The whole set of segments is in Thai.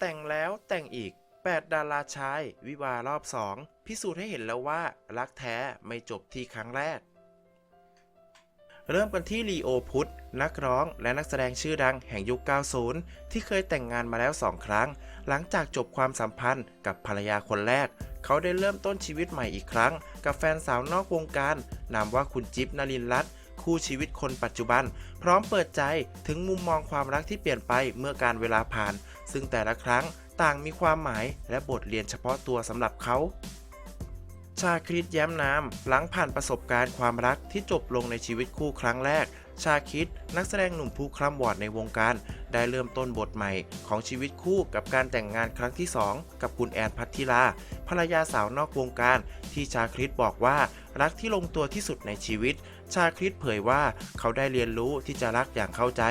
แต่งแล้วแต่งอีก 8 ดาราชาย วิวารอบ2พิสูจน์ให้เห็นแล้วว่า รักแท้ไม่จบที่ครั้งแรก เริ่มกันที่ลีโอพุทธ นักร้องและนักแสดงชื่อดังแห่งยุค 90 ที่เคยแต่งงานมาแล้ว2ครั้ง หลังจากจบความสัมพันธ์กับภรรยาคนแรก เขาได้เริ่มต้นชีวิตใหม่อีกครั้ง กับแฟนสาวนอกวงการนามว่าคุณจิ๊บนลินรัตน์ คู่ชีวิตคนปัจจุบัน พร้อมเปิดใจถึงมุมมองความรักที่เปลี่ยนไปเมื่อการเวลาผ่าน ซึ่งแต่ละครั้งต่างมีความหมายและบทเรียนเฉพาะตัวสำหรับเขาชาคริตแย้มนามหลังผ่านประสบการณ์ความรักที่จบลงในชีวิตคู่ครั้งแรก ชาคิดนักแสดงหนุ่มผู้คร่ำวอดในวงการ ได้เริ่มต้นบทใหม่ของชีวิตคู่กับการแต่งงานครั้งที่ 2 กับคุณแอนพัทธิลาภรรยาสาวนอกวงการ ที่ชาคริตบอกว่ารักที่ลงตัวที่สุดในชีวิต ชาคริตเผยว่าเขาได้เรียนรู้ที่จะรักอย่างเข้าใจ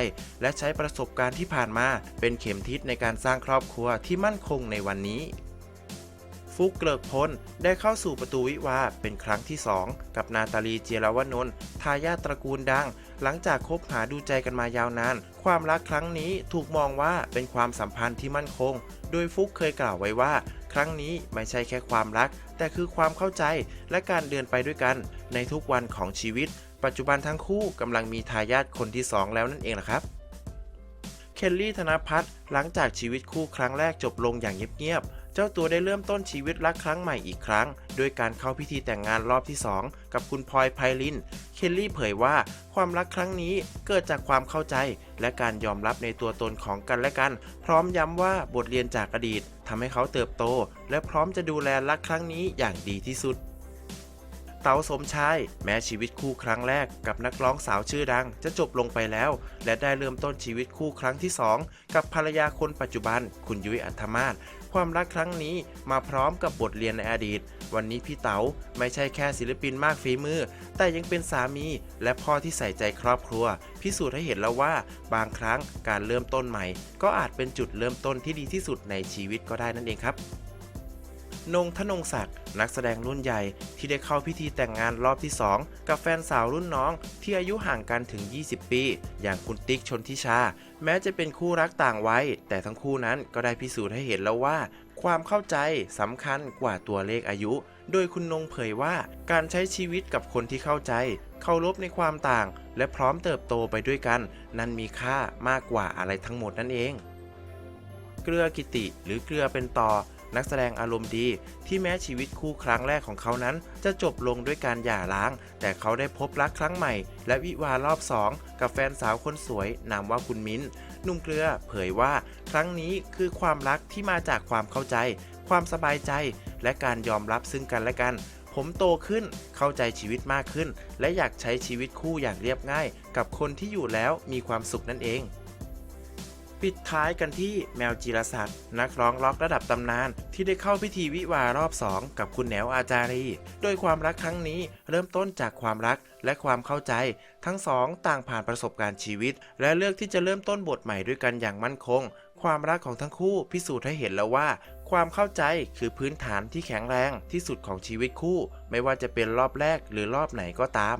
และใช้ประสบการณ์ที่ผ่านมา เป็นเข็มทิศในการสร้างครอบครัวที่มั่นคงในวันนี้ฟุกเกลิกพลได้เข้าสู่ประตูวิวาเป็นครั้งที่ 2 กับนาตาลีเจรวนนท์ทายาทตระกูลดัง หลังจากคบหาดูใจกันมายาวนาน ความรักครั้งนี้ถูกมองว่าเป็นความสัมพันธ์ที่มั่นคง โดยฟุกเคยกล่าวไว้ว่า ครั้งนี้ไม่ใช่แค่ความรัก แต่คือความเข้าใจและการเดินไปด้วยกัน ในทุกวันของชีวิต ปัจจุบันทั้งคู่กำลังมีทายาทคนที่ 2 แล้วนั่นเองล่ะครับ เคลลี่ธนพัฒน์หลังจากชีวิตคู่ครั้งแรกจบลงอย่างเงียบๆ เจ้าตัวได้เริ่มต้นชีวิตรักครั้งใหม่อีกครั้ง โดยการเข้าพิธีแต่งงานรอบที่ 2 กับคุณพลอยไพลิน เคลลี่เผยว่าความรักครั้งนี้เกิดจากความเข้าใจ และการยอมรับในตัวตนของกันและกัน พร้อมย้ำว่าบทเรียนจากอดีตทำให้เขาเติบโต และพร้อมจะดูแลรักครั้งนี้อย่างดีที่สุดเต๋าสมชาย แม้ชีวิตคู่ครั้งแรกกับนักร้องสาวชื่อดังจะจบลงไปแล้ว และได้เริ่มต้นชีวิตคู่ครั้งที่ 2 กับภรรยาคนปัจจุบัน คุณยุ้ยอัธมาศ ความรักครั้งนี้มาพร้อมกับบทเรียนในอดีต วันนี้พี่เต๋าไม่ใช่แค่ศิลปินมากฝีมือ แต่ยังเป็นสามี และพ่อที่ใส่ใจครอบครัว พิสูจน์ให้เห็นแล้วว่า บางครั้งการเริ่มต้นใหม่ ก็อาจเป็นจุดเริ่มต้นที่ดีที่สุดในชีวิตก็ได้นั่นเองครับ นงธนงศักดิ์นักแสดงรุ่นใหญ่ที่ได้เข้าพิธีแต่งงานรอบที่ 2 กับแฟนสาวรุ่นน้อง ที่อายุห่างกันถึง 20 ปี อย่างคุณติ๊กชนทิชา แม้จะเป็นคู่รักต่างวัยแต่ทั้งคู่นั้นก็ได้พิสูจน์ให้เห็นแล้วว่า ความเข้าใจสำคัญกว่าตัวเลขอายุ โดยคุณนงเผยว่าการใช้ชีวิตกับคนที่เข้าใจ เคารพในความต่าง และพร้อมเติบโตไปด้วยกัน นั้นมีค่ามากกว่าอะไรทั้งหมดนั่นเอง เกลือกิติหรือเกลือเป็นต่อ นักแสดงอารมณ์ดี ที่แม้ชีวิตคู่ครั้งแรกของเขานั้น จะจบลงด้วยการหย่าร้าง แต่เขาได้พบรักครั้งใหม่ และวิวาห์รอบสองกับแฟนสาวคนสวยนามว่าคุณมิ้นนุ่มเกลือเผยว่า ครั้งนี้คือความรักที่มาจากความเข้าใจ ความสบายใจ และการยอมรับซึ่งกันและกันผมโตขึ้น เข้าใจชีวิตมากขึ้น และอยากใช้ชีวิตคู่อย่างเรียบง่าย กับคนที่อยู่แล้วมีความสุขนั่นเอง ปิดท้ายกันที่แมวจีรศักดิ์นักร้องล็อกระดับตำนาน ที่ได้เข้าพิธีวิวารอบ 2 กับคุณแหนวอาจารี โดยความรักครั้งนี้เริ่มต้นจากความรักและความเข้าใจ ทั้งสองต่างผ่านประสบการณ์ชีวิต และเลือกที่จะเริ่มต้นบทใหม่ด้วยกันอย่างมั่นคง ความรักของทั้งคู่พิสูจน์ให้เห็นแล้วว่า ความเข้าใจคือพื้นฐานที่แข็งแรงที่สุดของชีวิตคู่ ไม่ว่าจะเป็นรอบแรกหรือรอบไหนก็ตาม